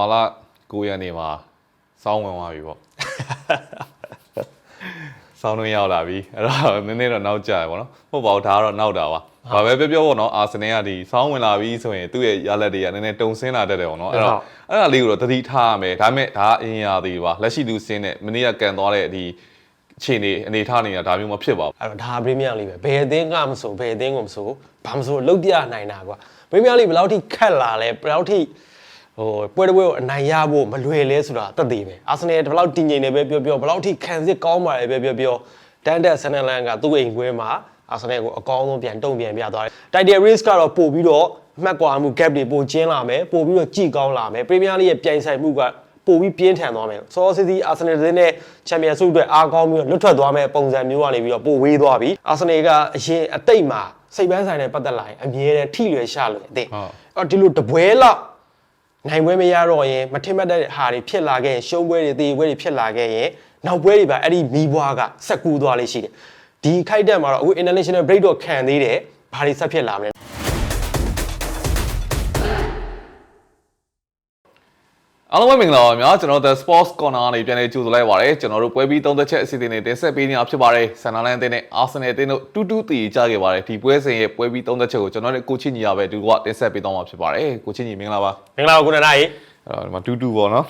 မာလာ9ရက်နေ့မှာစောင်းဝင်သွားပြီပေါ့စောင်းဝင်ရောက်လာပြီအဲ့တော့နည်းနည်းတော့နောက်ကျရပေါ့နော်ဟုတ်ပါဘူးဒါကတော့နောက်တာပါဘာပဲပြောပြောပေါ့နော်အာဆင်နယ်ကဒီစောင်းဝင်လာပြီဆိုရင်သူ့ရဲ့ရလက်တွေကနည်းနည်းတုံဆင်းလာတတ်တယ်ပေါ့နော်အဲ့တော့အဲ့ဒါလေးကိုတော့သတိထားရမယ်ဒါပေမဲ့ဒါကအရင်ရာသေးပါလက်ရှိသူစင်းတဲ့မနေ့ကကန်သွားတဲ့ဒီအခြေအနေအနေထားနေတာဒါမျိုးမဖြစ်ပါဘူးအဲ့တော့ဒါပရီးမီးယားလိပဲဘယ်အသင်းကမဆိုဘယ်အသင်းကိုမဆိုဘာမဆိုလုတ်ပြနိုင်တာကွာပရီးမီးယားလိဘယ်လောက်ထိခက်လာလဲဘယ်လောက်ထိ ဟိုပွဲတစ်ပွဲကိုအနိုင်ရဖို့မလွယ်လဲဆိုတာသက်သေပဲအာဆင်နယ်ဘယ်လောက်တည်ငြိမ်နေပဲပြောပြောဘယ်လောက်ထိခံစစ်ကောင်းပါလဲပဲပြောပြောတန်တက်ဆန်နယ်လန်ကသူ့အိမ်ခွဲမှာအာဆင်နယ်ကိုအကောင်းဆုံးပြန်တုံ့ပြန်ပြသွားတယ်တိုက်တယ် risk ကတော့ပို့ပြီးတော့အမှတ်ကွာမှု gap တွေပိုကျင်းလာမယ်ပို့ပြီးတော့ကြည်ကောင်းလာမယ်ပရီးမီးယားလိရဲ့ပြိုင်ဆိုင်မှုကပို့ပြီးပြင်းထန်သွားမယ်ဆောစီစီအာဆင်နယ်နဲ့ချန်ပီယံဆုအတွက်အားကောင်းပြီးတော့လွတ်ထွက်သွားမယ်ပုံစံမျိုးကနေပြီးတော့ပို့ဝေးသွားပြီအာဆင်နယ်ကအရင်အတိတ်မှာစိတ်ပန်းဆိုင်နဲ့ပတ်သက်လာရင်အမြဲတမ်းထိလွယ်ရှလွယ်အသင့်အော်ဒီလိုတပွဲလောက် နိုင်ပွဲမရတော့ရင်မထင်မှတ်တဲ့ဟာတွေဖြစ်လာခဲ့ရင်ရှုံးပွဲတွေတေးပွဲတွေဖြစ်လာခဲ့ရင်နောက်ပွဲတွေပါအဲ့ဒီမီးပွားကဆက်ကူးသွားလေးရှိတယ်ဒီခိုက်တက်မှာတော့အခု international break တော့ခံသေးတယ်ဘာတွေဆက်ဖြစ်လာမလဲ အားလုံးပဲမင်္ဂလာပါများကျွန်တော် The Sports Corner ကနေပြန်လည်ကြိုဆိုလိုက်ပါရစေကျွန်တော်တို့ပွဲပြီးသုံးသက်ချက်အစီအစဉ်တွေတင်ဆက်ပေးနေတာဖြစ်ပါတယ်ဆန်နာလန်အသင်းနဲ့ Arsenal အသင်းတို့တူတူတည်ကြခဲ့ပါတယ်ဒီပွဲစဉ်ရဲ့ပွဲပြီးသုံးသက်ချက်ကိုကျွန်တော်တို့ကိုချင်းညီရပဲဒီကတင်ဆက်ပေးတော့မှာဖြစ်ပါတယ်ကိုချင်းညီမင်္ဂလာပါမင်္ဂလာပါခုနနာရေအဲ့တော့ဒီမှာတူတူပေါ့နော်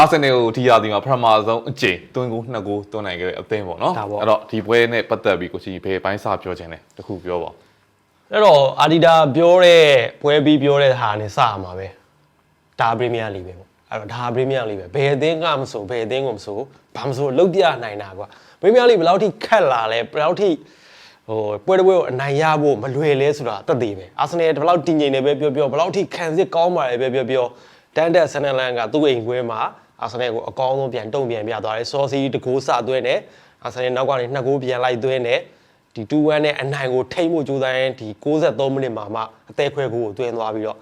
Arsenal ကိုဒီရာသီမှာပထမဆုံးအကြိမ်သွင်းကိုနှစ်ကိုသွင်းနိုင်ခဲ့တဲ့အသင်းပေါ့နော်အဲ့တော့ဒီပွဲနဲ့ပတ်သက်ပြီးကိုချင်းညီဘယ်ပိုင်းစပြောခြင်းလဲတခုပြောပါအဲ့တော့အာဒီတာပြောတဲ့ပွဲပြီးပြောတဲ့ဟာနဲ့စရမှာပဲ ဒါပရီးမီးယားလိပဲပေါ့အဲ့တော့ဒါပရီးမီးယားလိပဲဘယ်အသင်းကမဆိုဘယ်အသင်းကိုမဆိုဘာမဆိုလုတ်ပြနိုင်တာကွာပရီးမီးယားလိဘယ်လောက်ထိခက်လာလဲဘယ်လောက်ထိဟိုပွဲတစ်ပွဲကိုအနိုင်ရဖို့မလွယ်လဲဆိုတာသက်သေပဲအာဆင်နယ်ဘယ်လောက်တည်ငြိမ်နေပဲပြောပြောဘယ်လောက်ထိခံစစ်ကောင်းပါလဲပဲပြောပြောတန်တက်ဆန်နယ်လန်ကသူ့အိမ်ခွဲမှာအာဆင်နယ်ကိုအကောင်းဆုံးပြန်တုံ့ပြန်ပြသွားတယ်ဆောစီတကိုးစသွင်းတယ်အာဆင်နယ်နောက်ကနေနှစ်ကိုးပြန်လိုက်သွင်းတယ်ဒီ2-1နဲ့အနိုင်ကိုထိမ့်ဖို့ကြိုးစားရင်ဒီ63မိနစ်မှာမှအသေးခွဲကိုတွင်းသွားပြီးတော့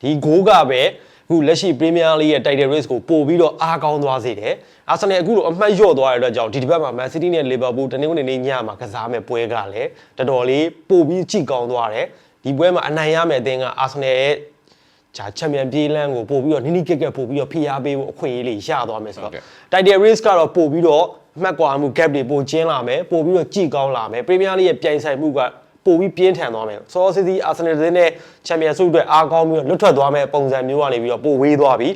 ဒီဂိုးကပဲ အခုလက်ရှိ Premier League ရဲ့ Title Race ကိုပို့ပြီးတော့အားကောင်းသွားစေတယ်။ Arsenal အခုလိုအမှတ်လျော့သွားတဲ့အတွက်ကြောင့်ဒီတစ်ပတ်မှာ Man City နဲ့ Liverpool တနင်္ဂနွေနေ့ညမှာကစားမဲ့ပွဲကလည်းတော်တော်လေးပို့ပြီးကြည့်ကောင်းသွားတယ်။ဒီပွဲမှာအနိုင်ရမယ့်အသင်းက Arsenal ရဲ့ဂျာချန်ပီယံပြေးလန်းကိုပို့ပြီးတော့နိနိကက်ကက်ပို့ပြီးတော့ဖိအားပေးဖို့အခွင့်အရေးလေးရသွားမယ်ဆိုတော့ Title Race ကတော့ပို့ပြီးတော့အမှတ်ကွာမှု gap တွေပိုကျင်းလာမယ်ပို့ပြီးတော့ကြည်ကောင်းလာမယ် Premier League ရဲ့ပြိုင်ဆိုင်မှုက ပို့ပြီးပြင်းထန်သွားမယ်ဆောစီစီအာဆင်နယ်နဲ့ချန်ပီယံဆုအတွက်အားကောင်းပြီးတော့လွတ်ထွက်သွားမယ်ပုံစံမျိုးကနေပြီးတော့ပို့ဝေးသွားပြီ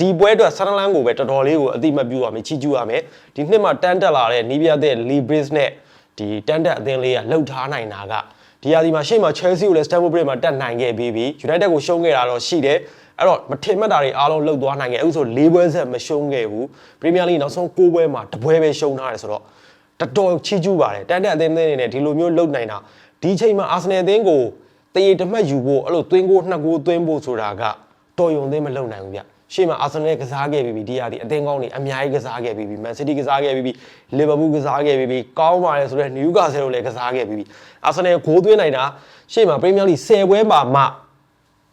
ဒီပွဲအတွက်ဆန်နလန်ကိုပဲတော်တော်လေးကိုအတိမတ်ပြုရမယ်ချီးကျူးရမယ်ဒီနှစ်မှာတန်းတက်လာတဲ့နီးပြတဲ့ Libris နဲ့ဒီတန်းတက်အသင်းလေးကလှုပ်ထားနိုင်တာကဒီရာဒီမှာရှေ့မှာ Chelsea ကိုလည်း Stamford Bridge မှာတက်နိုင်ခဲ့ပြီးပြီ United ကိုရှုံးခဲ့တာတော့ရှိတယ်အဲ့တော့မထင်မှတ်တာတွေအားလုံးလှုပ်သွားနိုင်ခဲ့အခုဆို၄ပွဲဆက်မရှုံးခဲ့ဘူး Premier League နောက်ဆုံး၉ပွဲမှာတပွဲပဲရှုံးထားတယ်ဆိုတော့တော်တော်ချီးကျူးပါတယ်တန်တက်အသင်းအသင်းတွေနဲ့ဒီလိုမျိုးလှုပ်နိုင်တာ ဒီချိန်မှာအာဆင်နယ်အသင်းကိုတရေတမှတ်ယူဖို့အဲ့လိုသွင်းကိုနှစ်ကိုသွင်းဖို့ဆိုတာကတော်ယုံသိမလှုပ်နိုင်ဘူးဗျရှေ့မှာအာဆင်နယ်ကစားခဲ့ပြီးပြီဒီရာဒီအသင်းကောင်းတွေအများကြီးကစားခဲ့ပြီးပြီမန်စီးတီးကစားခဲ့ပြီးပြီလီဗာပူးကစားခဲ့ပြီးပြီကောင်းပါတယ်ဆိုတော့နယူကာဆယ်တို့လည်းကစားခဲ့ပြီးပြီအာဆင်နယ်ဂိုးသွင်းနိုင်တာရှေ့မှာပရီးမီးယားလိ10ပွဲမှာမှ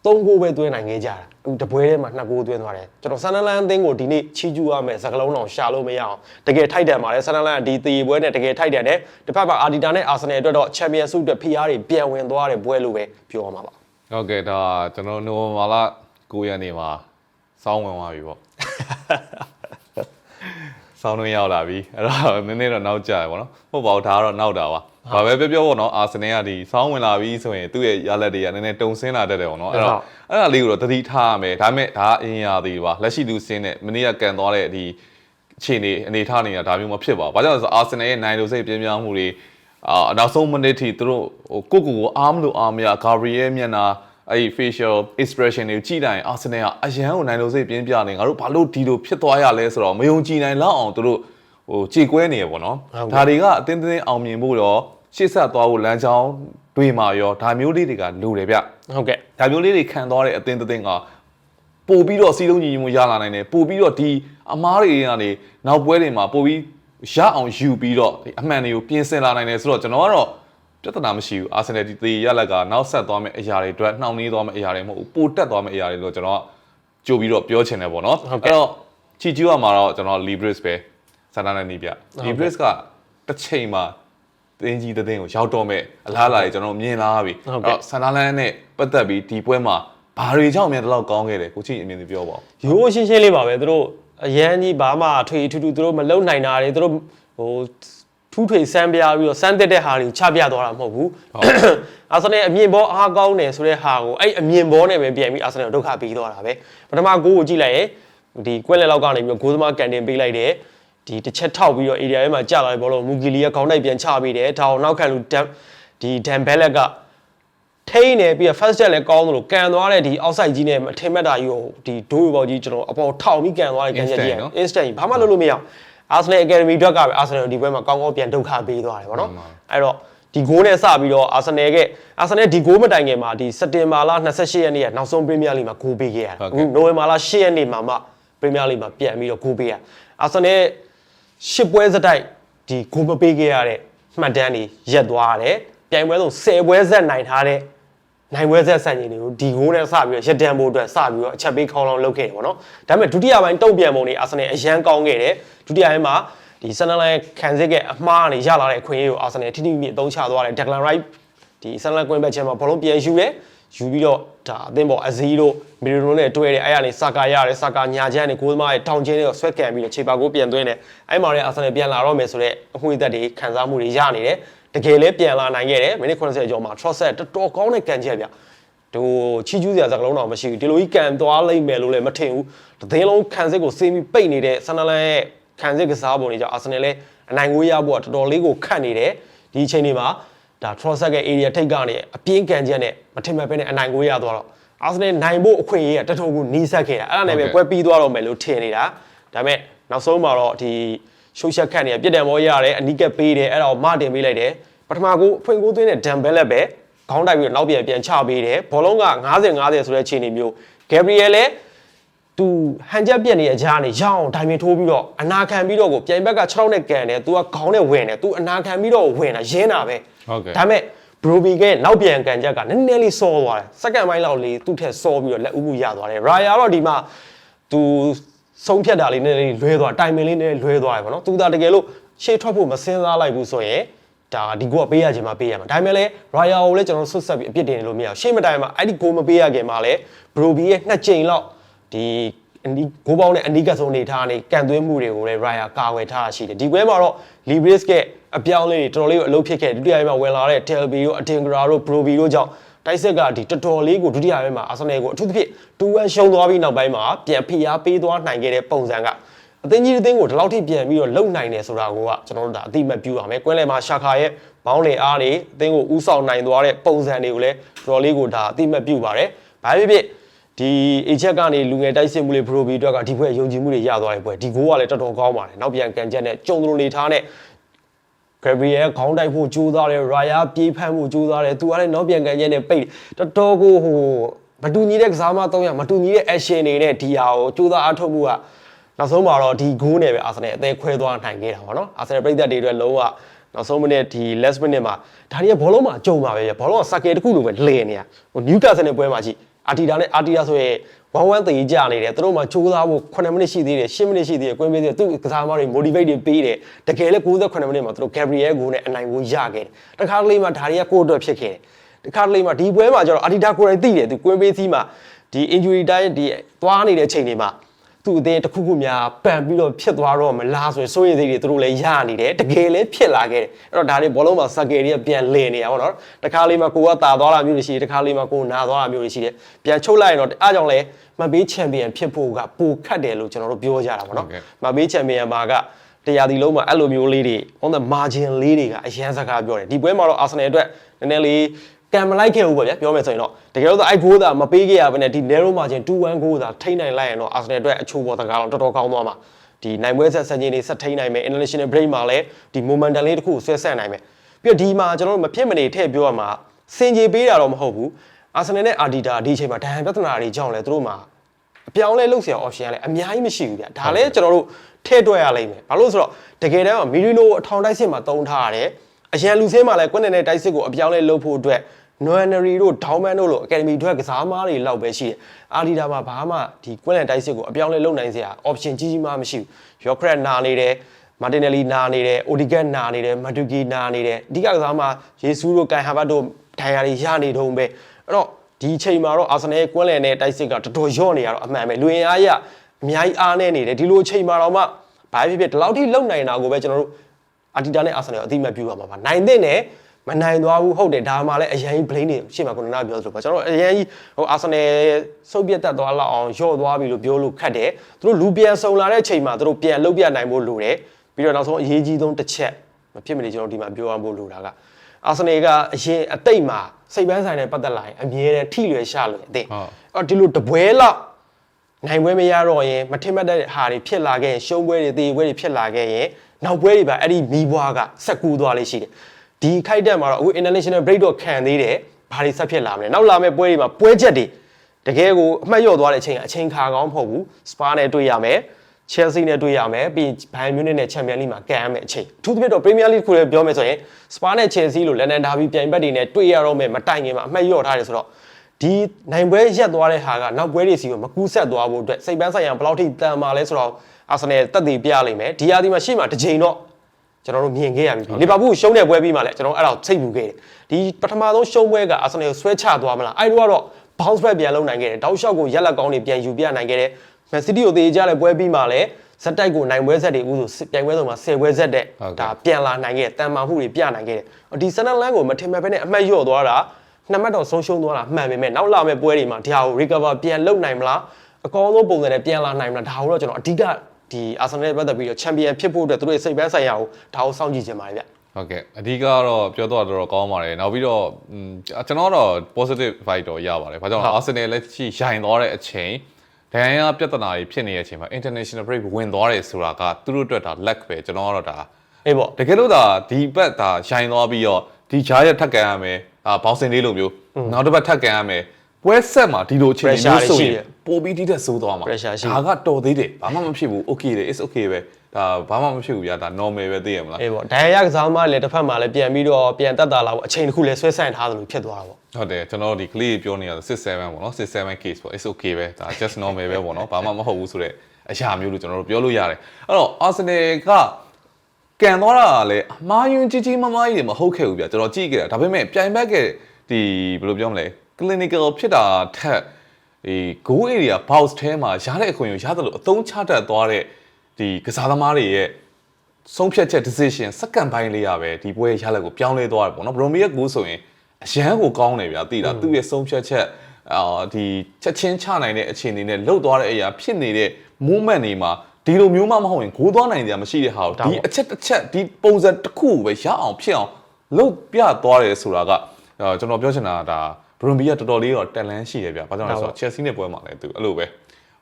3ဂိုးပဲသွင်းနိုင်ခဲ့ကြတာအခုတပွဲထဲမှာ2ဂိုးသွင်းသွားတယ်ကျွန်တော်ဆန်နလန်အသင်းကိုဒီနေ့ချီးကျူးရမယ်စကလုံးတော်ရှာလို့မရအောင်တကယ်ထိုက်တယ်ပါတယ်ဆန်နလန်ကဒီတီပွဲနဲ့တကယ်ထိုက်တယ်နဲ့တစ်ဖက်မှာအာဒီတာနဲ့အာဆင်နယ်အတွက်တော့ချန်ပီယံဆုအတွက်ဖိအားတွေပြန်ဝင်သွားတဲ့ပွဲလို့ပဲပြောရမှာပါဟုတ်ကဲ့ဒါကျွန်တော်နိုဝင်ဘာလ9ရက်နေ့မှာစောင်းဝင်သွားပြီပေါ့စောင်းတွင်းရောက်လာပြီအဲ့တော့နည်းနည်းတော့နောက်ကျရပေါ့နော်ဟုတ်ပါဘူးဒါကတော့နောက်တာပါ ဘာပဲပြောပြောပေါ့နော်အာဆင်နယ်ကဒီစောင်းဝင်လာပြီဆိုရင်သူ့ရဲ့ရလက်တွေကနည်းနည်းတုံဆင်းလာတတ်တယ်ပေါ့နော်အဲ့တော့အဲ့ဒါလေးကိုတော့သတိထားရမယ်ဒါပေမဲ့ဒါအရင်ရာသီပါလက်ရှိသူစင်းတဲ့မနေ့ကကန်သွားတဲ့ဒီအခြေအနေအနေထားနေတာဒါမျိုးမဖြစ်ပါဘူးဘာကြောင့်လဲဆိုတော့အာဆင်နယ်ရဲ့နိုင်လို့စိတ်ပြင်းပြမှုတွေအာနောက်ဆုံးမိနစ်ထိသူတို့ဟိုကိုကိုကိုအားမလို့အားမရဂါဘရီယယ်မျက်နှာအဲ့ဒီ facial expression တွေကြည့်တိုင်းအာဆင်နယ်ကအရန်ကိုနိုင်လို့စိတ်ပြင်းပြနေငါတို့ဘာလို့ဒီလိုဖြစ်သွားရလဲဆိုတော့မယုံကြည်နိုင်လောက်အောင်သူတို့ ဟိုကြေကွဲနေရပေါ့နော်ဒါတွေကအတင်းတင်းအောင်မြင်ဖို့တော့ရှေ့ဆက်သွားဖို့လမ်းကြောင်းတွေမှာရောဒါမျိုးလေးတွေကလိုတယ်ဗျဟုတ်ကဲ့ဒါမျိုးလေးတွေခံသွားတဲ့အတင်းတင်းကပို့ပြီးတော့စီးလုံးညီညီမှုရလာနိုင်တယ်ပို့ပြီးတော့ဒီအမားတွေကနေနောက်ပွဲတွေမှာပို့ပြီးရအောင်ယူပြီးတော့ဒီအမှန်တွေကိုပြင်ဆင်လာနိုင်တယ်ဆိုတော့ကျွန်တော်ကတော့ပြဿနာမရှိဘူးအာဆင်နယ်ဒီတေရလက်ကနောက်ဆက်သွားမယ့်အရာတွေအတွက်နှောင့်နှေးသွားမယ့်အရာတွေမဟုတ်ဘူးပိုတက်သွားမယ့်အရာတွေလို့ကျွန်တော်ကကြိုပြီးတော့ပြောချင်တယ်ပေါ့နော်အဲ့တော့ချီကျူးရမှာတော့ကျွန်တော် Libris ပဲ စန္ဒနဲ့နေပြ Libris ကတစ်ချိန်မှာတင်းကြီးတဲ့တင်းကိုရောက်တော့မဲ့အလားအလာတွေကျွန်တော်မြင်လာပြီအဲ့တော့ဆန္ဒလန်းနဲ့ပတ်သက်ပြီးဒီပွဲမှာဘာတွေကြောင့်အများတလောက်ကောင်းခဲ့တယ်ကိုချီအမြင်တွေပြောပါဦးရိုးရှင်းရှင်းလေးပါပဲသူတို့အရန်ကြီးဘာမှထွေထူးထူးသူတို့မလုံနိုင်တာတွေသူတို့ဟိုထူးထွေစမ်းပြပြီးတော့စမ်းတက်တဲ့ဟာတွေချပြသွားတာမဟုတ်ဘူးအာဆင်နယ်အမြင်ဘောအားကောင်းတယ်ဆိုတဲ့ဟာကိုအဲ့အမြင်ဘောနဲ့ပဲပြန်ပြီးအာဆင်နယ်ဒုက္ခပေးသွားတာပဲပထမဂိုးကိုကြည့်လိုက်ရင်ဒီကွက်လက်လောက်ကနေပြီးတော့ဂိုးသမားကန်တင်ပေးလိုက်တယ် ဒီတစ်ချက်ထောက်ပြီးတော့ area ထဲမှာကြာလာတဲ့ဘောလုံးမူဂီလီကခေါင်းတိုက်ပြန်ချပေးတယ်ဒါအောင်နောက်ခံလူဒမ်ဒီဒမ်ဘဲလက်ကထိန်းနေပြီးတော့ first step လည်းကောင်းသလိုကန်သွားတဲ့ဒီ outside ကြီးနဲ့မထင်မဲ့တာကြီးကိုဒီဒိုးဘောကြီးကျွန်တော်အပေါ်ထောင်ပြီးကန်သွားတဲ့ကန်ချက်ကြီး Instant နော် instant ကြီးဘာမှလုပ်လို့မရအောင် Arsenal Academy အတွက်ကပဲ Arsenal ဒီပွဲမှာကောင်းကောင်းပြန်ဒုက္ခပေးသွားတယ်ဗောနော်မှန်ပါအဲ့တော့ဒီဂိုးနဲ့စပြီးတော့ Arsenal က Arsenal ဒီဂိုးမတိုင်ခင်မှာဒီစက်တင်ဘာလ28ရက်နေ့ကနောက်ဆုံး Premier League မှာဂိုးပေးခဲ့ရတာဟုတ်အခုကဲ့နိုဝင်ဘာလ10ရက်နေ့မှာမှ Premier League မှာပြန်ပြီးတော့ဂိုးပေးရ Arsenal ရှစ်ပွဲစတိုက်ဒီဂိုးမပေးခဲ့ရတဲ့မှတ်တမ်းတွေရက်သွားရတယ်ပြိုင်ပွဲဆုံး10ပွဲဆက်နိုင်ထားတဲ့နိုင်ပွဲဆက်ဆန်ရင်တွေကိုဒီဂိုးနဲ့စပြီးတော့ရက်တန်ဖို့အတွက်စပြီးတော့အချက်ပေးခေါင်းလောင်းလုပ်ခဲ့တယ်ပေါ့နော်ဒါပေမဲ့ဒုတိယပိုင်းတုံ့ပြန်ပုံတွေအာဆင်နယ်အရန်ကောင်းခဲ့တယ်ဒုတိယပိုင်းမှာဒီဆန်နလန်ခံစစ်ကအမှားကနေရလာတဲ့အခွင့်အရေးကိုအာဆင်နယ်ထိထိမိမိအသုံးချသွားတယ်ဒက်ဂလန်ရိုက်ဒီဆန်နလန်ကွင်းဘက်ချမ်းမှာဘောလုံးပြန်ယူတယ် ယူပြီးတော့ဒါအသင်းပေါ်အဇီးတို့မီရီရိုနဲ့တွဲတယ်အဲ့ရနေစာကာရတယ်စာကာညာချမ်းနေကိုသမားရဲ့တောင်ချင်းတွေကိုဆွဲကန်ပြီးတော့ခြေပါကိုပြန်သွင်းတယ်အဲ့မှာလည်းအာဆင်နယ်ပြန်လာတော့မယ်ဆိုတော့အငွေသက်တွေခံစားမှုတွေရနေတယ်တကယ်လည်းပြန်လာနိုင်ခဲ့တယ်မိနစ်80ကျော်မှာ Trosset တော်တော်ကောင်းတဲ့ကန်ချက်ဗျဟိုချီကျူးစရာစကားလုံးတော့မရှိဘူးဒီလိုကြီးကန်သွားလိမ့်မယ်လို့လည်းမထင်ဘူးတစ်သိန်းလုံးခံစစ်ကိုစေးပြီးပိတ်နေတဲ့ဆန်နလန်ရဲ့ခံစစ်ကစားပုံတွေကြောင့်အာဆင်နယ်လည်းအနိုင်ကိုရဖို့ကတော်တော်လေးကိုခတ်နေတယ်ဒီအချိန်ဒီမှာ ဒါ Trossard ရဲ့ area ထိတ်ကနေအပြင်းကန်ချက်နဲ့မထင်မှတ်ပဲနဲ့အနိုင်ကိုရသွားတော့အာဆင်နယ်နိုင်ဖို့အခွင့်အရေးကတထုံကိုနီးစပ်ခဲ့တာအဲ့ဒါနဲ့ပဲပွဲပြီးသွားတော့မယ်လို့ထင်နေတာဒါပေမဲ့နောက်ဆုံးမှာတော့ဒီရှုပ်ရှက်ခတ်နေပြစ်ဒဏ်မောရတယ်အနီးကပ်ပေးတယ်အဲ့ဒါကိုမတင်ပေးလိုက်တယ်ပထမကိုအဖွင့်ကိုသွင်းတဲ့ဒမ်ဘဲလက်ပဲခေါင်းတိုက်ပြီးတော့နောက်ပြန်ပြန်ချပေးတယ်ဘောလုံးက90 50ဆိုတဲ့အခြေအနေမျိုးဂက်ဘရီယယ်လည်း သူဟန်ချက်ပြက်နေတဲ့အကြားနေရအောင်ဒိုင်မင်ထိုးပြီးတော့အနာခံပြီးတော့ကိုပြိုင်ဘက်က6ထောက်နဲ့ကန်တယ်သူကခေါင်းနဲ့ဝင်တယ်သူအနာခံပြီးတော့ဝင်တာရင်းတာပဲဟုတ်ကဲ့ဒါပေမဲ့ဘရိုဘီကနောက်ပြန်ကန်ချက်ကနည်းနည်းလေးစောသွားတယ်စက္ကန့်ပိုင်းလောက်လေးသူ့ထက်စောပြီးတော့လက်ဦးမှုရသွားတယ်ရာယာတော့ဒီမှာသူဆုံးဖြတ်တာလေးနည်းနည်းလေးလွဲသွားတိုင်မင်လေးနည်းနည်းလွဲသွားတယ်ဗောနော်သူသာတကယ်လို့ရှေ့ထွက်ဖို့မစင်းစားလိုက်ဘူးဆိုရင်ဒါဒီကိုကပေးရခြင်းမှာပေးရမှာဒါပေမဲ့လည်း Royal ကိုလည်းကျွန်တော်ဆွတ်ဆက်ပြီးအပြစ်တင်လို့မရဘူးရှေ့မတိုင်မှာအဲ့ဒီကိုမပေးရခင်မှာလည်း Broby ရဲ့နှစ်ကြိမ်လောက် ဒီအနီးဂိုးပေါင်းနဲ့အနီးကပ်ဆုံးနေထားနေကန်သွင်းမှုတွေကိုလည်း Royal ကာဝယ်ထားတာရှိတယ်ဒီပွဲမှာတော့ Libris ကအပြောင်းလေးတွေတော်တော်လေးကိုအလုပ်ဖြစ်ခဲ့တယ်ဒုတိယပိုင်းမှာဝင်လာတဲ့ Telby တို့ Atingra တို့ Broby တို့ကြောင့်တိုက်ဆက်ကဒီတော်တော်လေးကိုဒုတိယပိုင်းမှာ Arsenal ကိုအထူးသဖြင့်2-1ရှုံးသွားပြီးနောက်ပိုင်းမှာပြန်ဖိအားပေးသွားနိုင်ခဲ့တဲ့ပုံစံကအသင်းကြီးအသင်းကိုဒီလောက်ထိပြန်ပြီးတော့လုံနိုင်တယ်ဆိုတာကိုကကျွန်တော်တို့ဒါအတိအမှတ်ပြုရမယ်။ကွင်းလယ်မှာရှာခါရဲ့ဘောင်းလေအားတွေအသင်းကိုဥဆောင်နိုင်သွားတဲ့ပုံစံတွေကိုလည်းတော်တော်လေးကိုဒါအတိအမှတ်ပြုပါတယ်။ဘာဖြစ်ဖြစ် ဒီအချက်ကနေလူငယ်တိုက်စစ်မှုလေးပရိုဘီအတွက်ကဒီဘွဲယုံကြည်မှုတွေရသွားတဲ့ဘွဲဒီဂိုးကလည်းတော်တော်ကောင်းပါတယ်။နောက်ပြန်ကန်ချက်နဲ့ကြုံသလိုနေထားနဲ့ဂရဘီယယ်ခေါင်းတိုက်ဖို့ကြိုးစားတယ်ရာယာပြေးဖမ်းဖို့ကြိုးစားတယ်သူကလည်းနောက်ပြန်ကန်ချက်နဲ့ပိတ်တော်တော်ကိုဟိုမတူညီတဲ့ကစားမ3ယောက်မတူညီတဲ့ action တွေနဲ့ဒီဟာကိုကြိုးစားအားထုတ်မှုကနောက်ဆုံးမှာတော့ဒီဂိုးနဲ့ပဲအာဆင်နယ်အသေးခွဲသွားနိုင်ခဲ့တာပေါ့နော်အာဆင်နယ်ပြည်သက်တွေအတွက်လုံးဝနောက်ဆုံးမိနစ်ဒီ last minute မှာဒါတွေကဘောလုံးမှာကြုံပါပဲဘောလုံးကစကယ်တစ်ခုလိုပဲလှည့်နေတာဟိုနျူကာဆယ်နဲ့ပွဲမှာကြည့် အာတီတာနဲ့အာတီတာဆိုရင်ဝမ်ဝမ်သေးကြနေတယ်သူတို့မှကြိုးစားဖို့9မိနစ်ရှိသေးတယ်10မိနစ်ရှိသေးတယ်ကွင်းပေးသေးတယ်သူကစားသမားတွေ motivate တွေပေးတယ်တကယ်လည်း68မိနစ်မှာသူတို့ Gabriel ကိုနဲ့အနိုင်ကိုရခဲ့တယ်တခါကလေးမှာဒါတွေကကိုယ့်အတွက်ဖြစ်ခဲ့တယ်တခါကလေးမှာဒီပွဲမှာကျတော့အာတီတာကိုယ်တိုင်သိတယ်သူကွင်းပေးစီးမှာဒီ injury တိုင်းဒီသွားနေတဲ့ချိန်တွေမှာ သူ့အသေးတစ်ခုခုများပန်ပြီးတော့ဖြစ်သွားတော့မလားဆိုရင်စိုးရိမ်စိတ်တွေသူတို့လည်းရနေတယ်တကယ်လည်းဖြစ်လာခဲ့တယ်အဲ့တော့ဒါတွေဘောလုံးမှာစကယ်တွေကပြန်လည်နေတာပေါ့နော်တခါလေးမှာကိုကတာသွားတာမျိုးတွေရှိတယ်တခါလေးမှာကိုနာသွားတာမျိုးတွေရှိတယ်ပြန်ချုပ်လိုက်ရင်တော့အားကြောင့်လည်းမဘေးချန်ပီယံဖြစ်ဖို့ကပိုခတ်တယ်လို့ကျွန်တော်တို့ပြောကြတာပေါ့နော်မဘေးချန်ပီယံမှာကတရားဒီလုံးမှာအဲ့လိုမျိုးလေးတွေ on the margin လေးတွေကအရန်စကားပြောတယ်ဒီပွဲမှာတော့ Arsenal အတွက်နည်းနည်းလေး ကံမလိုက်ခဲ့ဘူးပေါ့ဗျာပြောမယ်ဆိုရင်တော့တကယ်လို့အဲ့ဂိုးသာမပေးခဲ့ရဘဲနဲ့ဒီ narrow margin 2-1ဂိုးသာထိန်းနိုင်လိုက်ရင်တော့ Arsenal အတွက်အချိုးပေါ်တကားတော့တော်တော်ကောင်းသွားမှာဒီနိုင်ပွဲဆက်ဆက်ချင်းတွေဆက်ထိန်းနိုင်မယ် international break မှာလည်းဒီ momentum လေးတစ်ခုဆွဲဆက်နိုင်မယ်ပြီးတော့ဒီမှာကျွန်တော်တို့မဖြစ်မနေထည့်ပြောရမှာစင်ကြေပေးတာတော့မဟုတ်ဘူး Arsenal နဲ့ Arteta ဒီအချိန်မှာဒဏ်ရာပြဿနာတွေကြောင့်လည်းသူတို့မှာအပြောင်းလဲလုပ်เสีย option ကလည်းအများကြီးမရှိဘူးဗျဒါလည်းကျွန်တော်တို့ထည့်တွက်ရလိမ့်မယ်ဘာလို့လဲဆိုတော့တကယ်တမ်းကမီရီနိုကိုအထောင်တိုက်စစ်မှာတုံးထားရတယ်အရန်လူစင်းမှာလည်းကွက်နေတဲ့တိုက်စစ်ကိုအပြောင်းလဲလုပ်ဖို့အတွက် Noanary တို့ Downman တို့လို Academy အတွက်ကစားမားတွေလောက်ပဲရှိတယ်။အာဒီတာမှာဘာမှဒီကွက်လန်တိုက်စစ်ကိုအပြောင်းလဲလုပ်နိုင်စရာ option ကြီးကြီးမှမရှိဘူး။ Yokret နာနေတယ်။ Martinelli နာနေတယ်။ Odigat နာနေတယ်။ Matuki နာနေတယ်။အဓိကကစားမှာယေဆူးတို့ကန်ဟာဘတ်တို့ဒိုင်ယာတွေရနေတုံးပဲ။အဲ့တော့ဒီအချိန်မှာတော့အာဆနယ်ကွင်းလယ်နဲ့တိုက်စစ်ကတော်တော်ညော့နေရတော့အမှန်ပဲလူရင်အားရအများကြီးအားနေနေတယ်ဒီလိုအချိန်မှာတော့မှဘာဖြစ်ဖြစ်ဒီလောက်ထိလုံနိုင်တာကိုပဲကျွန်တော်တို့အာတီတာနဲ့အာဆနယ်ကိုအတိအမှတ်ပြုရမှာပါနိုင်တဲ့နဲ့ မနိုင်သွားဘူးဟုတ်တယ်ဒါမှလည်းအရင်ကြီး blame နေရှေ့မှာကိုနနာပြောသလိုပါကျွန်တော်တို့အရင်ကြီးဟိုအာဆနယ်စုပ်ပြတ်တက်သွားလောက်အောင်ညော့သွားပြီလို့ပြောလို့ခတ်တယ်သူတို့လူပြန်စုံလာတဲ့အချိန်မှာသူတို့ပြန်လုတ်ပြနိုင်ဖို့လိုတယ်ပြီးတော့နောက်ဆုံးအရေးကြီးဆုံးတစ်ချက်မဖြစ်မနေကျွန်တော်ဒီမှာပြောရဖို့လိုတာကအာဆနယ်ကအရင်အတိတ်မှာစိတ်ပန်းဆိုင်နဲ့ပတ်သက်လာရင်အမြဲတမ်းထိလွယ်ရှလွယ်အသိအော်ဒီလိုတပွဲလောက်နိုင်ပွဲမရတော့ရင်မထင်မှတ်တဲ့ဟာတွေဖြစ်လာခဲ့ရင်ရှုံးပွဲတွေတေပွဲတွေဖြစ်လာခဲ့ရင်နောက်ပွဲတွေပါအဲ့ဒီမီးဘွားကဆက်ကူးသွားလေးရှိတယ် ဒီခိုက်တက်မှာတော့အခု international break တော့ခံသေးတယ်ဘာတွေဆက်ဖြစ်လာမလဲနောက်လာမယ့်ပွဲတွေမှာပွဲချက်တွေတကယ်ကိုအမှတ်လျော့သွားတဲ့အချိန်ကအချိန်ခါကောင်းမဟုတ်ဘူးစပါနဲ့တွေ့ရမယ် Chelsea နဲ့တွေ့ရမယ်ပြီးဘိုင်မြူနစ်နဲ့ Champions League မှာကန်ရမယ်အချိန်အထူးသဖြင့်တော့ Premier League ကိုလည်းပြောမယ်ဆိုရင် Spa နဲ့ Chelsea လို့လန်ဒန်ဒါဘီပြိုင်ဘက်တွေနဲ့တွေ့ရတော့မယ်မတိုင်ခင်မှာအမှတ်လျော့ထားတယ်ဆိုတော့ဒီနိုင်ပွဲရက်သွားတဲ့ဟာကနောက်ပွဲတွေစီကိုမကူးဆက်သွားဖို့အတွက်စိတ်ပန်းဆိုင်ရာဘယ်လောက်ထိတန်မာလဲဆိုတော့အာဆနယ်တက်တည်ပြလိမ့်မယ်ဒီဟာဒီမှာရှေ့မှာတစ်ချိန်တော့ ကျွန်တော်တို့မြင်ခဲ့ရပြီလီဗာပူးရှုံးတဲ့ပွဲပြီးမှလည်းကျွန်တော်အဲ့ဒါကိုစိတ်ပူခဲ့တယ်ဒီပထမဆုံးရှုံးပွဲကအာဆနယ်ကိုဆွဲချသွားမလားအဲ့တော့ကတော့ bounce back ပြန်လုပ်နိုင်ခဲ့တယ်တောက်လျှောက်ကိုရက်လက်ကောင်းတွေပြန်ယူပြနိုင်ခဲ့တယ်မန်စီးတီးကိုတေးကြတဲ့ပွဲပြီးမှလည်းဇက်တိုက်ကိုနိုင်ပွဲဆက်တွေဥဆိုပြိုင်ပွဲဆုံးမှာ10ပွဲဆက်တဲ့ဒါပြန်လာနိုင်ခဲ့တယ်တန်မာမှုတွေပြနိုင်ခဲ့တယ်ဒီဆန်နလန်ကိုမထင်မဲ့ဘဲနဲ့အမှတ်လျော့သွားတာနှစ်မှတ်တော့ဆုံးရှုံးသွားတာမှန်ပေမဲ့နောက်လာမယ့်ပွဲတွေမှာဒါကို recover ပြန်လုပ်နိုင်မလားအကောင်းဆုံးပုံစံနဲ့ပြန်လာနိုင်မလားဒါကိုတော့ကျွန်တော်အဓိက ဒီအာဆင်နယ်ပတ်သက်ပြီးတော့ချန်ပီယံဖြစ်ဖို့အတွက်သူတို့ရဲ့စိတ်ပန်းဆိုင်ရာကိုဒါကိုစောင့်ကြည့်ချင်ပါတယ်ဗျဟုတ်ကဲ့အဓိကကတော့ပြောတော့တော်တော်ကောင်းပါတယ်နောက်ပြီးတော့อืมကျွန်တော်တော့ positive vibe တော့ရပါတယ်ဘာကြောင့်လဲ Arsenal လက်ရှိရိုင်သွားတဲ့အချိန်ဒဏ်ရာပြဿနာတွေဖြစ်နေတဲ့အချိန်မှာ international break ဝင်သွားတယ်ဆိုတာကသူတို့အတွက်ဒါ luck ပဲကျွန်တော်ကတော့ဒါအေးပေါ့တကယ်လို့ဒါဒီဘက်ဒါရိုင်သွားပြီးတော့ဒီဂျားရက်ထက်ကန်ရမယ်အာဘောင်စင်လေးလိုမျိုးနောက်တစ်ပတ်ထက်ကန်ရမယ် ပွဲဆက်မှာဒီလိုအခြေအနေမျိုးဆိုရင်ပိုပြီးတိတက်ဆိုးသွားမှာဒါကတော်သေးတယ်ဘာမှမဖြစ်ဘူး okay တယ် is okay ပဲဒါဘာမှမဖြစ်ဘူးဗျာဒါ normal ပဲသိရမလားအေးပေါ့ဒိုင်ယာကစားသမားလည်းတစ်ဖက်မှာလည်းပြန်ပြီးတော့ပြန်တက်တာလာပေါ့အချိန်တစ်ခုလည်းဆွဲဆိုင်ထားသလိုဖြစ်သွားတာပေါ့ဟုတ်တယ်ကျွန်တော်တို့ဒီ clip ပြောနေရတာ67ပေါ့နော်67 case ပေါ့ is okay ပဲဒါ just normal ပဲပေါ့နော်ဘာမှမဟုတ်ဘူးဆိုတော့အရာမျိုးလို့ကျွန်တော်တို့ပြောလို့ရတယ်အဲ့တော့ Arsenal ကကန်သွားတာကလည်းအမားယွန်းကြီးကြီးမမကြီးတွေမဟုတ်ခဲ့ဘူးဗျကျွန်တော်ကြည့်ခဲ့တာဒါပေမဲ့ပြိုင်ဘက်ကဒီဘယ်လိုပြောမလဲ clinical ဖြစ်တာထက်ဒီ goal area box ထဲမှာရတဲ့အခွင့်အရေးရတယ်လို့အသုံးချတတ်သွားတဲ့ဒီကစားသမားတွေရဲ့ဆုံးဖြတ်ချက် decision စက္ကန့်ပိုင်းလေးရပဲဒီပွဲရလက်ကိုပြောင်းလဲသွားတယ်ပေါ့နော်ဘရိုမီရဲ့ကိုဆိုရင်အရန်ကိုကောင်းတယ်ဗျာသိလားသူ့ရဲ့ဆုံးဖြတ်ချက်အာဒီချက်ချင်းချနိုင်တဲ့အခြေအနေနဲ့လှုပ်သွားတဲ့အရာဖြစ်နေတဲ့ moment တွေမှာဒီလိုမျိုးမှမဟုတ်ရင်ဂိုးသွားနိုင်ကြမရှိတဲ့ဟာကိုဒီအချက်တစ်ချက်ဒီပုံစံတစ်ခုကိုပဲရအောင်ဖြစ်အောင်လှုပ်ပြသွားတယ်ဆိုတာကအာကျွန်တော်ပြောချင်တာကဒါ ဘရိုမီကတော်တော်လေးတော့တန်လန်းရှိတယ်ဗျာဘာကြောင့်လဲဆိုတော့ Chelsea နဲ့ပွဲမှာလည်းသူအဲ့လိုပဲ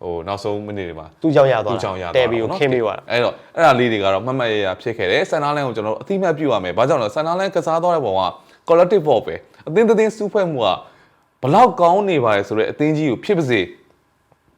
ဟိုနောက်ဆုံးမိနစ်တွေမှာသူ့ကြောင့်ရသွားသူ့ကြောင့်ရသွားတဲဘီကိုခင်းပေးသွားတာအဲ့တော့အဲ့ဒါလေးတွေကတော့မှတ်မှတ်ရရဖြစ်ခဲ့တယ်ဆန်နာလန်ကိုကျွန်တော်တို့အတိမတ်ပြုရမယ်ဘာကြောင့်လဲဆန်နာလန်ကစားသွားတဲ့ပုံက collective ball ပဲအသင်းသင်းစူးဖွဲ့မှုကဘလောက်ကောင်းနေပါလဲဆိုတော့အသင်းကြီးကိုဖြစ်ပါစေ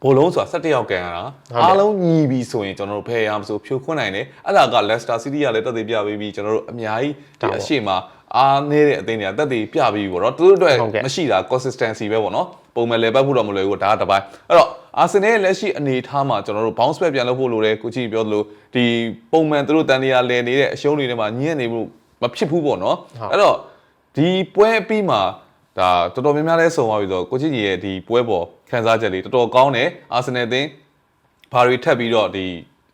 ဘိုလုံးဆိုတာ17ယောက်ကန်ရတာအားလုံးညီပြီဆိုရင်ကျွန်တော်တို့ဖယ်ရမဆိုဖြိုခွန်းနိုင်တယ်အဲ့ဒါက Leicester City ကလည်းတက်သေးပြပေးပြီးကျွန်တော်တို့အများကြီးဒီအရှိမအားနေတဲ့အသင်းတွေကတက်သေးပြပြီးပေါ့နော်သူတို့အတွက်မရှိတာ consistency ပဲပေါ့နော်ပုံမှန်လေပတ်ဖို့တော့မလွယ်ဘူးဒါကတစ်ပိုင်းအဲ့တော့အာဆင်နယ်ရဲ့လက်ရှိအနေအထားမှာကျွန်တော်တို့ bounce back ပြန်လုပ်ဖို့လိုတယ်ကိုကြီးပြောသလိုဒီပုံမှန်သူတို့တန်တရားလည်နေတဲ့အရှုံးတွေထဲမှာညံ့နေမှုမဖြစ်ဘူးပေါ့နော်အဲ့တော့ဒီပွဲအပြီးမှာဒါတော်တော်များများလဲဆုံသွားပြီဆိုတော့ကိုကြီးကြီးရဲ့ဒီပွဲပေါ် ခံစားချက်လေးတော်တော်ကောင်းတယ်အာဆင်နယ်အသင်းဘာတွေထပ်ပြီးတော့ဒီ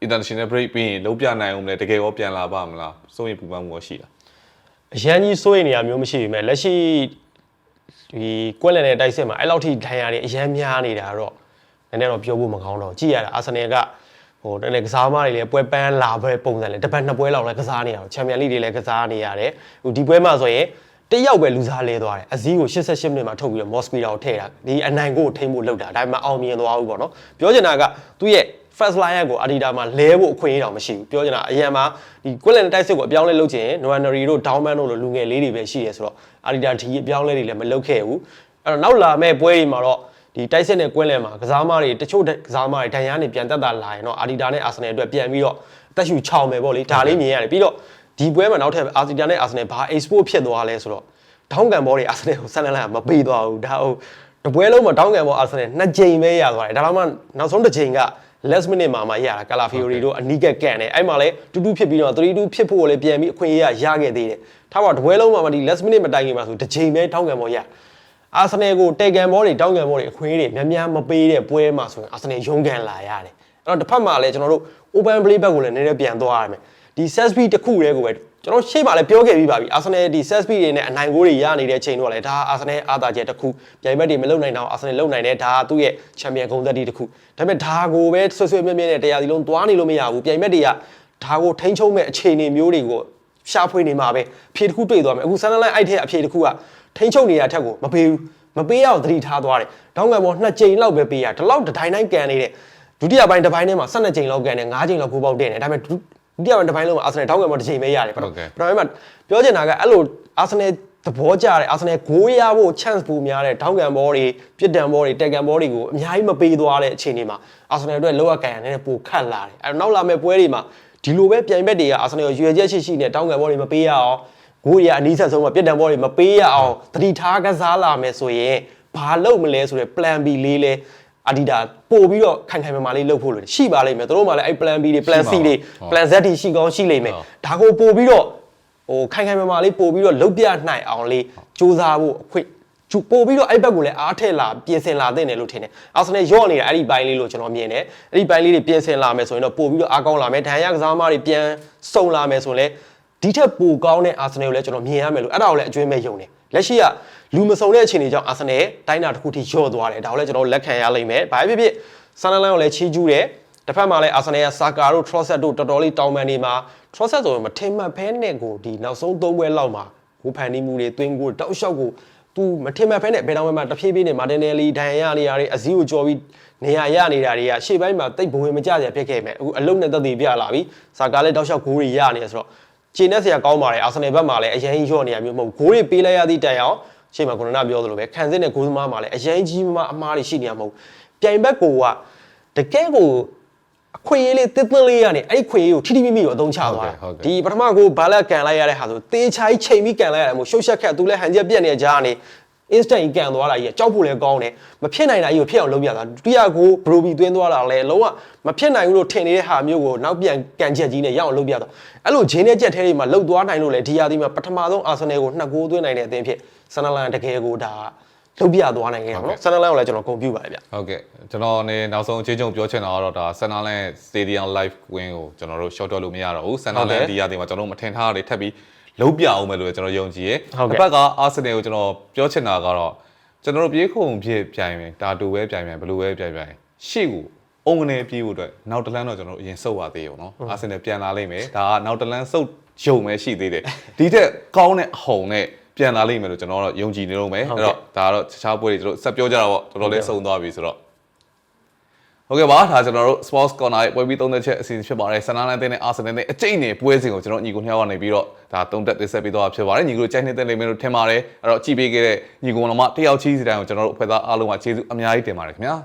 international break ပြီးရင်လုံးပြနိုင်အောင်လဲတကယ်ရောပြန်လာပါမလားစိုးရင်ပူပန်မှုရောရှိလားအရန်ကြီးစိုးရိမ်နေရမျိုးမရှိပေမဲ့လက်ရှိဒီကွက်လန်တဲ့တိုက်စစ်မှာအဲ့လောက်ထိဒဏ်ရာတွေအရန်များနေတာတော့နည်းနည်းတော့ပြောဖို့မကောင်းတော့ကြည့်ရတာအာဆင်နယ်ကဟိုတနေ့ကစားသမားတွေလည်းပွဲပန်းလာပွဲပုံစံလည်းတစ်ပတ်နှစ်ပွဲလောက်လည်းကစားနေရတော့ချန်ပီယံလိတွေလည်းကစားနေရတယ်ဟိုဒီပွဲမှာဆိုရင် တယောက်ပဲလူစားလဲသွားတယ်အစည်းကို88မိနစ်မှာထုတ်ပြီးတော့မော်စပီတာကိုထည့်တာဒီအနိုင်ကိုထိမ့်ဖို့လုပ်တာဒါပေမဲ့အောင်မြင်သွားဘူးပေါ့နော်ပြောချင်တာကသူ့ရဲ့ first line ကို Adidas မှာလဲဖို့အခွင့်အရေးတောင်မရှိဘူးပြောချင်တာအရင်မှာဒီ Quillen တိုက်စစ်ကိုအပြောင်းလဲလုပ်ချင် Noanary တို့ Downman တို့လိုလူငယ်လေးတွေပဲရှိရဲဆိုတော့ Adidas ဒီအပြောင်းလဲတွေလည်းမလုပ်ခဲ့ဘူးအဲ့တော့နောက်လာမဲ့ပွဲတွေမှာတော့ဒီတိုက်စစ်နဲ့ Quillen မှာကစားသမားတွေတချို့ကစားသမားတွေဒဏ်ရာနဲ့ပြန်တက်တာလာရင်တော့ Adidas နဲ့ Arsenal အတွက်ပြန်ပြီးတော့အသက်ရှူချောင်မယ်ပေါ့လေဒါလေးမြင်ရတယ်ပြီးတော့ ဒီပွဲမှာနောက်ထပ် Arsenal နဲ့ Arsenal ဘာ export ဖြစ်သွားလဲဆိုတော့ထောင်းကန်ဘောတွေ Arsenal ကိုဆက်လက်လာမပေးသွားဘူးဒါဟုတ်တပွဲလုံးမှာတောင်းကန်ဘော Arsenal နှစ်ကြိမ်ပဲရသွားတယ်ဒါတော့မှနောက်ဆုံးတစ်ကြိမ်က last minute မှာမှရတာကာလာဖီယိုရီတို့အနီးကက်ကန်တယ်အဲ့မှာလည်းတူတူဖြစ်ပြီးတော့3-2ဖြစ်ဖို့လည်းပြန်ပြီးအခွင့်အရေးရရခဲ့သေးတယ်ထားပါတပွဲလုံးမှာမှဒီ last minute မတိုင်ခင်မှာဆိုတစ်ချိန်ပဲတောင်းကန်ပေါ်ရအာဆနယ်ကိုတေကန်ဘောတွေတောင်းကန်ဘောတွေအခွင့်အရေးတွေများများမပေးတဲ့ပွဲမှာဆိုရင်အာဆနယ်ရုံးကန်လာရတယ်အဲ့တော့တစ်ဖက်မှာလည်းကျွန်တော်တို့ open play back ကိုလည်းနည်းနည်းပြန်သွားရမယ် ဒီ set speed တစ်ခုတည်းကိုပဲကျွန်တော်ရှေ့မှာလည်းပြောခဲ့ပြီးပါပြီအာဆနယ်ဒီ set speed တွေနဲ့အနိုင်ဂိုးတွေရနေတဲ့အချိန်တော့လည်းဒါအာဆနယ်အားသာချက်တစ်ခုပြိုင်ဘက်တွေမလုံနိုင်တော့အာဆနယ်လုံနိုင်တယ်ဒါကသူ့ရဲ့ချန်ပီယံဂုဏ်သက်တည်းတစ်ခုဒါပေမဲ့ဒါကိုပဲဆွဆွမြဲမြဲနဲ့တရားစီလုံးသွားနေလို့မရဘူးပြိုင်ဘက်တွေကဒါကိုထိန်းချုပ်မဲ့အခြေအနေမျိုးတွေကိုရှာဖွေနေမှာပဲအဖြေတစ်ခုတွေ့သွားမယ်အခုဆန်နလိုင်းအဲ့ထက်အဖြေတစ်ခုကထိန်းချုပ်နေရတဲ့ထက်ကိုမပေးဘူးမပေးရအောင်သတိထားသွားတယ်တောင်းကံပေါ်နှစ်ကြိမ်လောက်ပဲပေးရဒီလောက်တစ်တိုင်းတိုင်းကန်နေတဲ့ဒုတိယပိုင်းတစ်ပိုင်းထဲမှာ12ကြိမ်လောက်ကန်နေ9ကြိမ်လောက်ကိုပေါက်တဲ့နေဒါပေမဲ့ ဒုဒုတိယပိုင်းတစ်ပိုင်းလုံးမှာအာဆနယ်တောင်းကံပေါ်တစ်ကြိမ်ပဲရတယ်ပထမပထမပိုင်းမှာပြောချင်တာကအဲ့လိုအာဆနယ်သဘောကျတယ်အာဆနယ်ဂိုးရဖို့ chance ပိုများတဲ့တောင်းကံဘောတွေပြစ်ဒဏ်ဘောတွေတက်ကန်ဘောတွေကိုအများကြီးမပေးသွားတဲ့အခြေအနေမှာအာဆနယ်အတွက်လောကကန်ရတဲ့ပိုခတ်လာတယ်အဲ့တော့နောက်လာမယ့်ပွဲတွေမှာဒီလိုပဲပြိုင်ဘက်တွေကအာဆနယ်ကိုရွေချက်ရှိရှိနဲ့တောင်းကံဘောတွေမပေးရအောင်ဂိုးတွေကအနီးဆက်ဆုံးမှာပြစ်ဒဏ်ဘောတွေမပေးရအောင်သတိထားကစားလာမယ်ဆိုရင်ဘာလုပ်မလဲဆိုတဲ့ plan B လေးလဲ အဒီဒါပို့ပြီးတော့ခိုင်ခိုင်မာမာလေးလုပ်ဖို့လို့ရှိပါလိမ့်မယ်တို့မှလည်းအဲ့ plan B တွေ plan C တွေ plan Z တွေရှိကောင်းရှိလိမ့်မယ်ဒါကိုပို့ပြီးတော့ဟိုခိုင်ခိုင်မာမာလေးပို့ပြီးတော့လုတ်ပြနိုင်အောင်လေးစူးစမ်းဖို့အခွင့်ကျူပို့ပြီးတော့အဲ့ဘက်ကိုလည်းအားထည့်လာပြင်ဆင်လာတဲ့တယ်လို့ထင်တယ်အာဆနယ်ရော့နေတာအဲ့ဒီဘိုင်းလေးလို့ကျွန်တော်မြင်တယ်အဲ့ဒီဘိုင်းလေးတွေပြင်ဆင်လာမယ်ဆိုရင်တော့ပို့ပြီးတော့အားကောင်းလာမယ်ဒဏ်ရာကစားသမားတွေပြန်စုံလာမယ်ဆိုရင်လည်းဒီထက်ပိုကောင်းတဲ့အာဆနယ်ကိုလည်းကျွန်တော်မြင်ရမယ်လို့အဲ့ဒါကိုလည်းအကျွေးမဲ့ယုံတယ် လက်ရှိကလူမစုံတဲ့အခြေအနေကြောင့်အာဆနယ်တိုင်းတာတစ်ခုထိရော့သွားတယ်ဒါကိုလည်းကျွန်တော်လက်ခံရလိမ့်မယ်ဘာဖြစ်ဖြစ်ဆန်နလန်ကိုလည်းချီးကျူးတယ်တစ်ဖက်မှာလည်းအာဆနယ်ကဆာကာတို့ထရော့ဆက်တို့တော်တော်လေးတောင်းပန်နေမှာထရော့ဆက်ဆိုရင်မထင်မှတ်ဖဲနဲ့ကိုဒီနောက်ဆုံးသုံးပွဲလောက်မှာကိုဖန်နီမှုတွေတွင်းကိုတောက်လျှောက်ကိုသူမထင်မှတ်ဖဲနဲ့ဘယ်တော့မှတဖြည်းဖြည်းနဲ့မာတင်နယ်လီဒန်ရနေရတွေအစည်းကိုကြော်ပြီးနေရရနေတာတွေကရှေ့ပိုင်းမှာတိတ်ဘဝင်မကြစရာဖြစ်ခဲ့မယ်အခုအလုံးနဲ့သက်သေပြလာပြီဆာကာလည်းတောက်လျှောက်ဂိုးတွေရနေရဆိုတော့ ခြေနဲ့ဆရာကောင်းပါတယ်အာဆနယ်ဘက်မှာလည်းအရင်ရော့နေရမျိုးမဟုတ်ဂိုးတွေပေးလိုက်ရသည့်တိုင်အောင်ရှေ့မှာကိုရိုနာပြောသလိုပဲခံစစ်နဲ့ဂိုးသမားမှာလည်းအရင်ကြီးမအမားတွေရှိနေရမဟုတ်ပြိုင်ဘက်ကိုကတကယ်ကိုအခွင့်အရေးလေးတစ်သလေးကနေအဲ့ဒီခွင့်ရေးကိုထိထိမိမိကိုအသုံးချသွားတာဒီပထမကိုဘာလက်ကန်လိုက်ရတဲ့ဟာဆိုတေးချိုင်းချိန်ပြီးကန်လိုက်ရတယ်မို့ရှုပ်ရှက်ခက်သူလည်းဟန်ချက်ပြက်နေတဲ့ကြားကနေ instant ကြီးကန်သွားတာကြီးကကြောက်ဖို့လည်းကောင်းတယ်မဖြစ်နိုင်တာကြီးကိုဖြစ်အောင်လုပ်ပြတာဒုတိယကိုဘရိုဘီသွင်းသွားတာလည်းလုံးဝမဖြစ်နိုင်ဘူးလို့ထင်နေတဲ့ဟာမျိုးကိုနောက်ပြန်ကန်ချက်ကြီးနဲ့ရအောင်လုပ်ပြတာအဲ့လိုဂျင်းနဲ့ကြက်ထဲတွေမှာလှုပ်သွားနိုင်လို့လေဒီယာဒီမှာပထမဆုံးအာဆင်နယ်ကိုနှစ်ဂိုးသွင်းနိုင်တဲ့အသင်းဖြစ်ဆန်နလန်တကယ်ကိုဒါလုပ်ပြသွားနိုင်ခဲ့တာပေါ့နော်ဆန်နလန်ကိုလည်းကျွန်တော်ဂုဏ်ပြုပါတယ်ဗျဟုတ်ကဲ့ကျွန်တော်နေနောက်ဆုံးအခြေချုံပြောချင်တာကတော့ဒါဆန်နာလန် Stadium Live Win ကိုကျွန်တော်တို့ short တော့လို့မရတော့ဘူးဆန်နာလန်ဒီရတင်မှာကျွန်တော်တို့မထင်ထားတာတွေထပ်ပြီး လုံးပြအောင်မယ်လို့ကျွန်တော်ယုံကြည်ရယ်တစ်ဖက်ကအာဆင်နယ်ကိုကျွန်တော်ပြောချင်တာကတော့ကျွန်တော်တို့ပြေးခုံဖြစ်ပြိုင်မယ်တာတူပဲပြိုင်မယ်ဘလူးပဲပြိုင်ပြိုင်ရှေ့ကိုအုံကနေပြေးဖို့အတွက်နောက်တလန်းတော့ကျွန်တော်တို့အရင်စုပ်ပါသေးရောနော်အာဆင်နယ်ပြန်လာလိမ့်မယ်ဒါကနောက်တလန်းစုပ်ယုံမဲရှိသေးတယ်ဒီတက်ကောင်းတဲ့အဟုန်နဲ့ပြန်လာလိမ့်မယ်လို့ကျွန်တော်တို့ယုံကြည်နေတော့မယ်အဲ့တော့ဒါကတော့တခြားပွဲတွေကျွန်တော်ဆက်ပြောကြတာပေါ့တော်တော်လေးစုံသွားပြီဆိုတော့ ဟုတ်ကဲ့ပါဒါကျွန်တော်တို့ Sports Corner ရဲ့ပွဲပြီးသုံးသက်ချက်အစီအစဉ်ဖြစ်ပါတယ်ဆန္ဒလန်တဲ့နဲ့အာဆင်နယ်နဲ့အကျိတ်နဲ့ပွဲစဉ်ကိုကျွန်တော်ညီကိုနှစ်ယောက်ကနေပြီးတော့ဒါသုံးသက်သိဆက်ပေးသွားတာဖြစ်ပါတယ်ညီကိုတို့ကြိုက်နေတဲ့လိမ့်မယ်လို့ထင်ပါတယ်အဲ့တော့ကြည့်ပေးခဲ့တဲ့ညီကိုတော်မတယောက်ချင်းစီတိုင်းကိုကျွန်တော်တို့အဖွဲ့သားအားလုံးကကျေးဇူးအများကြီးတင်ပါတယ်ခင်ဗျာ